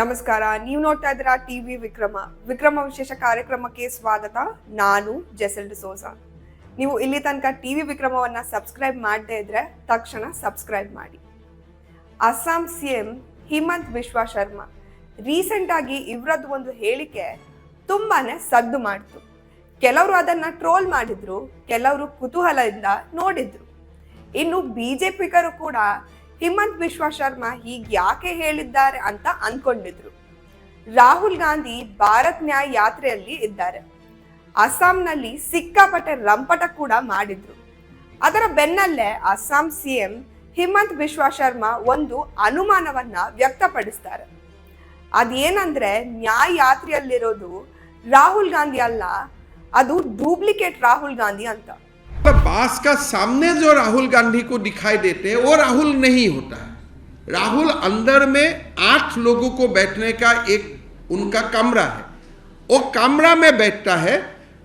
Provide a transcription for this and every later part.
ನಮಸ್ಕಾರ. ನೀವು ನೋಡ್ತಾ ಇದ್ದೀರಾ ಟಿವಿ ವಿಕ್ರಮ. ವಿಕ್ರಮ ವಿಶೇಷ ಕಾರ್ಯಕ್ರಮಕ್ಕೆ ಸ್ವಾಗತ. ನಾನು ಜೆಸೆಲ್ ಡಿಸೋಜಾ ನೀವು ಇಲ್ಲಿ ತನಕ ಟಿವಿ ವಿಕ್ರಮವನ್ನ ಸಬ್ಸ್ಕ್ರೈಬ್ ಮಾಡದೇ ಇದ್ರೆ ತಕ್ಷಣ ಸಬ್ಸ್ಕ್ರೈಬ್ ಮಾಡಿ. ಅಸ್ಸಾಂ ಸಿಎಂ ಹಿಮಂತ್ ವಿಶ್ವ ಶರ್ಮಾ ರೀಸೆಂಟ್ ಆಗಿ ಇವರದ್ದು ಒಂದು ಹೇಳಿಕೆ ತುಂಬಾನೇ ಸದ್ದು ಮಾಡ್ತು. ಕೆಲವರು ಅದನ್ನ ಟ್ರೋಲ್ ಮಾಡಿದ್ರು, ಕೆಲವರು ಕುತೂಹಲದಿಂದ ನೋಡಿದ್ರು. ಇನ್ನು ಬಿಜೆಪಿಗರು ಕೂಡ ಹಿಮಂತ್ ವಿಶ್ವ ಶರ್ಮಾ ಹೀಗೆ ಯಾಕೆ ಹೇಳಿದ್ದಾರೆ ಅಂತ ಅನ್ಕೊಂಡಿದ್ರು. ರಾಹುಲ್ ಗಾಂಧಿ ಭಾರತ್ ನ್ಯಾಯ ಯಾತ್ರೆಯಲ್ಲಿ ಇದ್ದಾರೆ. ಅಸ್ಸಾಂನಲ್ಲಿ ಸಿಕ್ಕಾಪಟ್ಟೆ ರಂಪಟ ಕೂಡ ಮಾಡಿದ್ರು. ಅದರ ಬೆನ್ನಲ್ಲೇ ಅಸ್ಸಾಂ ಸಿಎಂ ಹಿಮಂತ್ ಬಿಶ್ವ ಶರ್ಮಾ ಒಂದು ಅನುಮಾನವನ್ನ ವ್ಯಕ್ತಪಡಿಸ್ತಾರೆ. ಅದೇನಂದ್ರೆ ನ್ಯಾಯ ಯಾತ್ರೆಯಲ್ಲಿರೋದು ರಾಹುಲ್ ಗಾಂಧಿ ಅಲ್ಲ, ಅದು ಡೂಪ್ಲಿಕೇಟ್ ರಾಹುಲ್ ಗಾಂಧಿ ಅಂತ. बास का सामने जो राहुल गांधी को दिखाई देते हैं, वो राहुल नहीं होता। है राहुल अंदर में आठ लोगों को बैठने का एक उनका कमरा है। वो कमरा में बैठता है,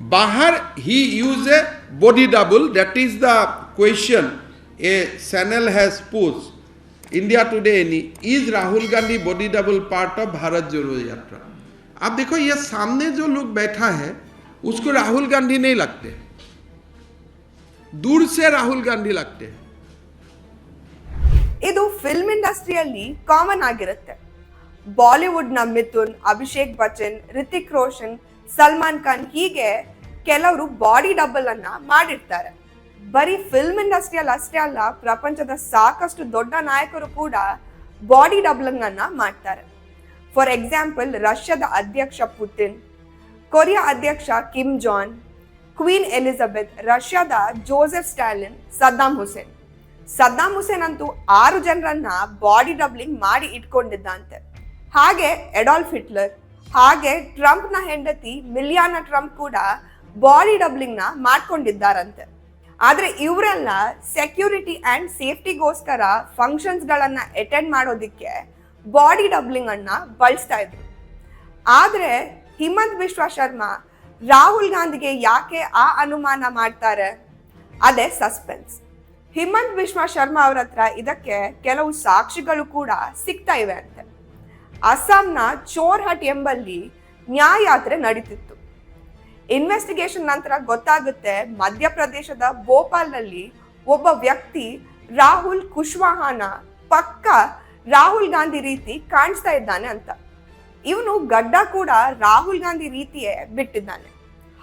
बाहर ही use a body double that is the question a channel has pose India Today any is Rahul Gandhi body double part of Bharat Jodo Yatra आप देखो, ये सामने जो लोग बैठा है, उसको राहुल गांधी नहीं लगते। दूर से राहुल गांधी लगते हैं ಇದು ಫಿಲ್ಮ್ ಇಂಡಸ್ಟ್ರಿಯಲ್ಲಿ ಕಾಮನ್ ಆಗಿರುತ್ತೆ ಬಾಲಿವುಡ್ ನ ಮಿಥುನ್ ಅಭಿಷೇಕ್ ಬಚ್ಚನ್ ರಿತಿಕ್ ರೋಷನ್ ಸಲ್ಮಾನ್ ಖಾನ್ ಹೀಗೆ ಕೆಲವರು ಬಾಡಿ ಡಬಲ್ ಅನ್ನ ಮಾಡಿರ್ತಾರೆ ಬರೀ ಫಿಲ್ಮ್ ಇಂಡಸ್ಟ್ರಿಯಲ್ಲಿ ಅಷ್ಟೇ ಅಲ್ಲ ಪ್ರಪಂಚದ ಸಾಕಷ್ಟು ದೊಡ್ಡ ನಾಯಕರು ಕೂಡ ಬಾಡಿ ಡಬಲಿಂಗ್ ಅನ್ನ ಮಾಡ್ತಾರೆ ಫಾರ್ ಎಕ್ಸಾಂಪಲ್ ರಷ್ಯಾದ ಅಧ್ಯಕ್ಷ ಪುಟಿನ್ ಕೊರಿಯಾ ಅಧ್ಯಕ್ಷ ಕಿಮ್ ಜಾನ್ ಕ್ವೀನ್ ಎಲಿಜಬೆತ್ ರಷ್ಯಾದ Joseph Stalin Saddam Hussein Saddam Hussein ಅಂತೂ ಆರು ಜನರನ್ನ ಬಾಡಿ ಡಬ್ಲಿಂಗ್ ಮಾಡಿ ಇಟ್ಕೊಂಡಿದ್ದಂತೆ. ಹಾಗೆ ಎಡಾಲ್ಫ್ ಹಿಟ್ಲರ್ ಹಾಗೆ ಟ್ರಂಪ್ನ ಹೆಂಡತಿ ಮಿಲಿಯಾನ ಟ್ರಂಪ್ ಕೂಡ ಬಾಡಿ ಡಬ್ಲಿಂಗ್ನ ಮಾಡ್ಕೊಂಡಿದ್ದಾರಂತೆ. ಆದ್ರೆ ಇವರೆಲ್ಲ ಸೆಕ್ಯೂರಿಟಿ ಅಂಡ್ ಸೇಫ್ಟಿಗೋಸ್ಕರ ಫಂಕ್ಷನ್ಸ್ ಗಳನ್ನ ಅಟೆಂಡ್ ಮಾಡೋದಿಕ್ಕೆ ಬಾಡಿ ಡಬ್ಲಿಂಗನ್ನು ಬಳಸ್ತಾ ಇದ್ರು. ಆದ್ರೆ ಹಿಮಂತ್ ಬಿಶ್ವಾ ಶರ್ಮಾ ರಾಹುಲ್ ಗಾಂಧಿಗೆ ಯಾಕೆ ಆ ಅನುಮಾನ ಮಾಡ್ತಾರೆ? ಅದೇ ಸಸ್ಪೆನ್ಸ್ ಹಿಮಂತ್ ವಿಶ್ವ ಶರ್ಮಾ ಅವ್ರ ಹತ್ರ ಇದಕ್ಕೆ ಕೆಲವು ಸಾಕ್ಷಿಗಳು ಕೂಡ ಸಿಗ್ತಾ ಇವೆ ಅಂತೆ. ಅಸ್ಸಾಂನ ಚೋರ್ಹಟ್ ಎಂಬಲ್ಲಿ ನ್ಯಾಯಾತ್ರೆ ನಡೀತಿತ್ತು. ಇನ್ವೆಸ್ಟಿಗೇಷನ್ ನಂತರ ಗೊತ್ತಾಗುತ್ತೆ ಮಧ್ಯಪ್ರದೇಶದ ಭೋಪಾಲ್ನಲ್ಲಿ ಒಬ್ಬ ವ್ಯಕ್ತಿ ರಾಹುಲ್ ಕುಶ್ವಾಹಾನ ಪಕ್ಕ ರಾಹುಲ್ ಗಾಂಧಿ ರೀತಿ ಕಾಣಿಸ್ತಾ ಇದ್ದಾನೆ ಅಂತ. ಇವನು ಗಡ್ಡ ಕೂಡ ರಾಹುಲ್ ಗಾಂಧಿ ರೀತಿಯೇ ಬಿಟ್ಟಿದ್ದಾನೆ.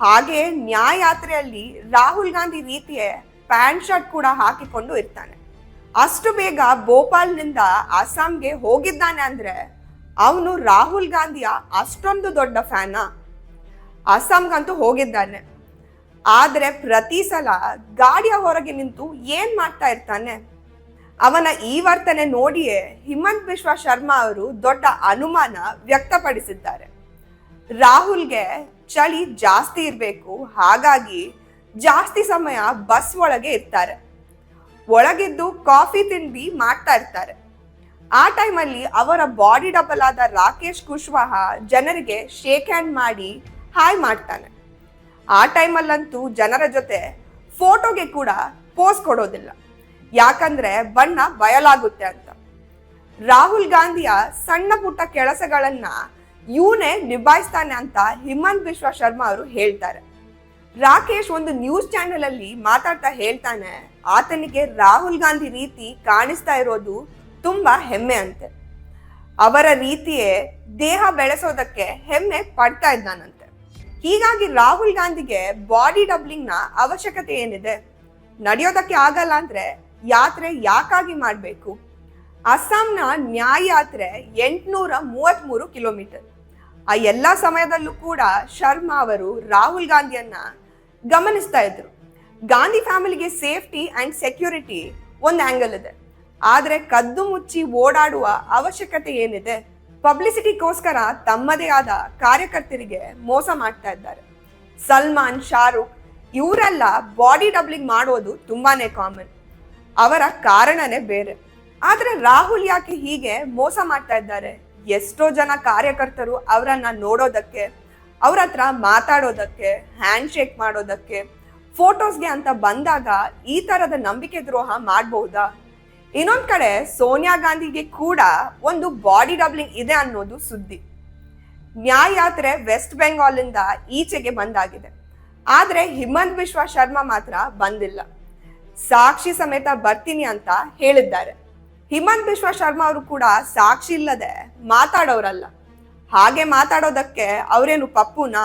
ಹಾಗೆ ನ್ಯಾಯಾತ್ರೆಯಲ್ಲಿ ರಾಹುಲ್ ಗಾಂಧಿ ರೀತಿಯೇ ಪ್ಯಾಂಟ್ ಶರ್ಟ್ ಕೂಡ ಹಾಕಿಕೊಂಡು ಇರ್ತಾನೆ. ಅಷ್ಟು ಬೇಗ ಭೋಪಾಲ್ನಿಂದ ಅಸ್ಸಾಂಗೆ ಹೋಗಿದ್ದಾನೆ ಅಂದ್ರೆ ಅವನು ರಾಹುಲ್ ಗಾಂಧಿಯ ಅಷ್ಟೊಂದು ದೊಡ್ಡ ಫ್ಯಾನ? ಅಸ್ಸಾಂಗಂತೂ ಹೋಗಿದ್ದಾನೆ. ಆದ್ರೆ ಪ್ರತಿ ಸಲ ಗಾಡಿಯ ಹೊರಗೆ ನಿಂತು ಏನ್ ಮಾಡ್ತಾ ಇರ್ತಾನೆ? ಅವನ ಈ ವರ್ತನೆ ನೋಡಿಯೇ ಹಿಮಂತ್ ವಿಶ್ವ ಶರ್ಮಾ ಅವರು ದೊಡ್ಡ ಅನುಮಾನ ವ್ಯಕ್ತಪಡಿಸಿದ್ದಾರೆ. ರಾಹುಲ್ಗೆ ಚಳಿ ಜಾಸ್ತಿ ಇರಬೇಕು, ಹಾಗಾಗಿ ಜಾಸ್ತಿ ಸಮಯ ಬಸ್ ಒಳಗೆ ಇರ್ತಾರೆ. ಒಳಗಿದ್ದು ಕಾಫಿ ತಿಂಡಿ ಮಾಡ್ತಾ ಇರ್ತಾರೆ. ಆ ಟೈಮಲ್ಲಿ ಅವರ ಬಾಡಿ ಡಬಲ್ ಆದ ರಾಕೇಶ್ ಕುಶ್ವಾಹ ಜನರಿಗೆ ಶೇಕ್ ಹ್ಯಾಂಡ್ ಮಾಡಿ ಹಾಯ್ ಮಾಡ್ತಾನೆ. ಆ ಟೈಮಲ್ಲಂತೂ ಜನರ ಜೊತೆ ಫೋಟೋಗೆ ಕೂಡ ಪೋಸ್ ಕೊಡೋದಿಲ್ಲ. ಯಾಕಂದ್ರೆ ಬಣ್ಣ ಬಯಲಾಗುತ್ತೆ ಅಂತ. ರಾಹುಲ್ ಗಾಂಧಿಯ ಸಣ್ಣ ಪುಟ್ಟ ಕೆಲಸಗಳನ್ನ ಇವನೇ ನಿಭಾಯಿಸ್ತಾನೆ ಅಂತ ಹಿಮಂತ್ ಬಿಶ್ವ ಶರ್ಮಾ ಅವರು ಹೇಳ್ತಾರೆ. ರಾಕೇಶ್ ಒಂದು ನ್ಯೂಸ್ ಚಾನೆಲ್ ಅಲ್ಲಿ ಮಾತಾಡ್ತಾ ಹೇಳ್ತಾನೆ, ಆತನಿಗೆ ರಾಹುಲ್ ಗಾಂಧಿ ರೀತಿ ಕಾಣಿಸ್ತಾ ಇರೋದು ತುಂಬಾ ಹೆಮ್ಮೆ ಅಂತೆ. ಅವರ ರೀತಿಯೇ ದೇಹ ಬೆಳೆಸೋದಕ್ಕೆ ಹೆಮ್ಮೆ ಪಡ್ತಾ ಇದ್ದಾನಂತೆ. ಹೀಗಾಗಿ ರಾಹುಲ್ ಗಾಂಧಿಗೆ ಬಾಡಿ ಡಬ್ಲಿಂಗ್ನ ಅವಶ್ಯಕತೆ ಏನಿದೆ? ನಡೆಯೋದಕ್ಕೆ ಆಗಲ್ಲ ಅಂದ್ರೆ ಯಾತ್ರೆ ಯಾಕಾಗಿ ಮಾಡಬೇಕು? ಅಸ್ಸಾಂನ ನ್ಯಾಯ ಯಾತ್ರೆ ಎಂಟುನೂರ ಮೂವತ್ತ್ಮೂರು ಕಿಲೋಮೀಟರ್. ಆ ಎಲ್ಲ ಸಮಯದಲ್ಲೂ ಕೂಡ ಶರ್ಮಾ ಅವರು ರಾಹುಲ್ ಗಾಂಧಿಯನ್ನ ಗಮನಿಸ್ತಾ ಇದ್ರು. ಗಾಂಧಿ ಫ್ಯಾಮಿಲಿಗೆ ಸೇಫ್ಟಿ ಆ್ಯಂಡ್ ಸೆಕ್ಯೂರಿಟಿ ಒಂದು ಆ್ಯಂಗಲ್ ಇದೆ. ಆದರೆ ಕದ್ದು ಮುಚ್ಚಿ ಓಡಾಡುವ ಅವಶ್ಯಕತೆ ಏನಿದೆ? ಪಬ್ಲಿಸಿಟಿಗೋಸ್ಕರ ತಮ್ಮದೇ ಆದ ಕಾರ್ಯಕರ್ತರಿಗೆ ಮೋಸ ಮಾಡ್ತಾ ಇದ್ದಾರೆ. ಸಲ್ಮಾನ್, ಶಾರುಖ್, ಇವರೆಲ್ಲ ಬಾಡಿ ಡಬ್ಲಿಂಗ್ ಮಾಡೋದು ತುಂಬಾನೇ ಕಾಮನ್ ಅವರ ಕಾರಣನೇ ಬೇರೆ. ಆದ್ರೆ ರಾಹುಲ್ ಯಾಕೆ ಹೀಗೆ ಮೋಸ ಮಾಡ್ತಾ ಇದ್ದಾರೆ? ಎಷ್ಟೋ ಜನ ಕಾರ್ಯಕರ್ತರು ಅವರನ್ನ ನೋಡೋದಕ್ಕೆ, ಅವ್ರ ಹತ್ರ ಮಾತಾಡೋದಕ್ಕೆ ಹ್ಯಾಂಡ್ ಶೇಕ್ ಮಾಡೋದಕ್ಕೆ ಫೋಟೋಸ್ಗೆ ಅಂತ ಬಂದಾಗ ಈ ತರದ ನಂಬಿಕೆ ದ್ರೋಹ ಮಾಡಬಹುದಾ? ಇನ್ನೊಂದ್ ಕಡೆ ಸೋನಿಯಾ ಗಾಂಧಿಗೆ ಕೂಡ ಒಂದು ಬಾಡಿ ಡಬ್ಲಿಂಗ್ ಇದೆ ಅನ್ನೋದು ಸುದ್ದಿ. ನ್ಯಾಯಾತ್ರೆ ವೆಸ್ಟ್ ಬೆಂಗಾಲ್ ಇಂದ ಈಚೆಗೆ ಬಂದಾಗಿದೆ. ಆದ್ರೆ ಹಿಮಂತ್ ಬಿಶ್ವ ಶರ್ಮಾ ಮಾತ್ರ ಬಂದಿಲ್ಲ. ಸಾಕ್ಷಿ ಸಮೇತ ಬರ್ತೀನಿ ಅಂತ ಹೇಳಿದ್ದಾರೆ. ಹಿಮಂತ್ ಬಿಶ್ವ ಶರ್ಮಾ ಅವರು ಕೂಡ ಸಾಕ್ಷಿ ಇಲ್ಲದೆ ಮಾತಾಡೋರಲ್ಲ. ಹಾಗೆ ಮಾತಾಡೋದಕ್ಕೆ ಅವರೇನು ಪಪ್ಪುನಾ?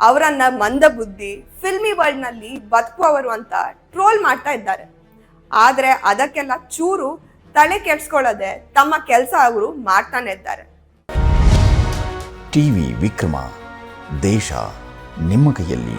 ಅವರನ್ನ ಮಂದ ಬುದ್ಧಿ, ಫಿಲ್ಮಿ ವರ್ಲ್ಡ್ನಲ್ಲಿ ಬದುಕುವವರು ಅಂತ ಟ್ರೋಲ್ ಮಾಡ್ತಾ ಇದ್ದಾರೆ. ಆದ್ರೆ ಅದಕ್ಕೆಲ್ಲ ಚೂರು ತಲೆ ಕೆಡ್ಸ್ಕೊಳ್ಳದೆ ತಮ್ಮ ಕೆಲಸ ಅವರು ಮಾಡ್ತಾನೆ ಇದ್ದಾರೆ. ಟಿವಿ ವಿಕ್ರಮ, ದೇಶ ನಿಮ್ಮ ಕೈಯಲ್ಲಿ.